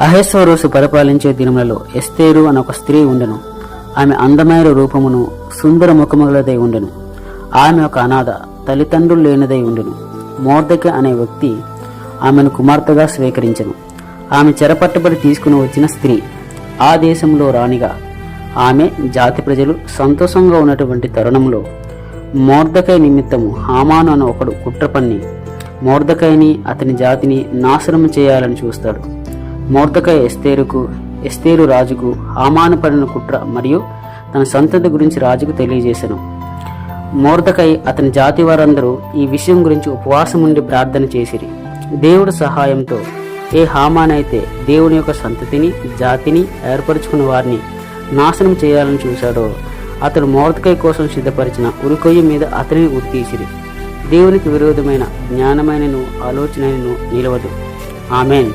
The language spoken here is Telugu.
అహేశ్వరోసు పరిపాలించే దినములలో ఎస్తేరు అనే ఒక స్త్రీ ఉండెను. ఆమె అందమైన రూపమును సుందర ముఖములదై ఉండెను. ఆమె ఒక అనాథ తల్లిదండ్రులు లేనిదై ఉండెను. మోర్దకి అనే వ్యక్తి ఆమెను కుమార్తెగా స్వీకరించెను. ఆమె చెరపట్టబడి తీసుకుని వచ్చిన స్త్రీ ఆ దేశంలో రాణిగా ఆమె జాతి ప్రజలు సంతోషంగా ఉన్నటువంటి తరుణంలో మోర్దకై నిమిత్తము హామాను అని ఒకడు కుట్రపన్ని మోర్దకైని అతని జాతిని నాశనం చేయాలని చూస్తాడు. మోర్దకై ఎస్తేరుకు ఎస్తేరు రాజుకు హామాను పడిన కుట్ర మరియు తన సంతతి గురించి రాజుకు తెలియజేశాను మోర్దకై అతని జాతి వారందరూ ఈ విషయం గురించి ఉపవాసం ఉండి ప్రార్థన చేసిరి. దేవుడి సహాయంతో ఏ హామానైతే దేవుని యొక్క సంతతిని జాతిని ఏర్పరచుకున్న వారిని నాశనం చేయాలని చూశాడో అతడు మోర్దకై కోసం సిద్ధపరిచిన ఉరికొయ్య మీద అతనిని ఉత్తీసిరి. దేవునికి విరోధమైన జ్ఞానమైనను ఆలోచనను నిలవదు. ఆమెన్.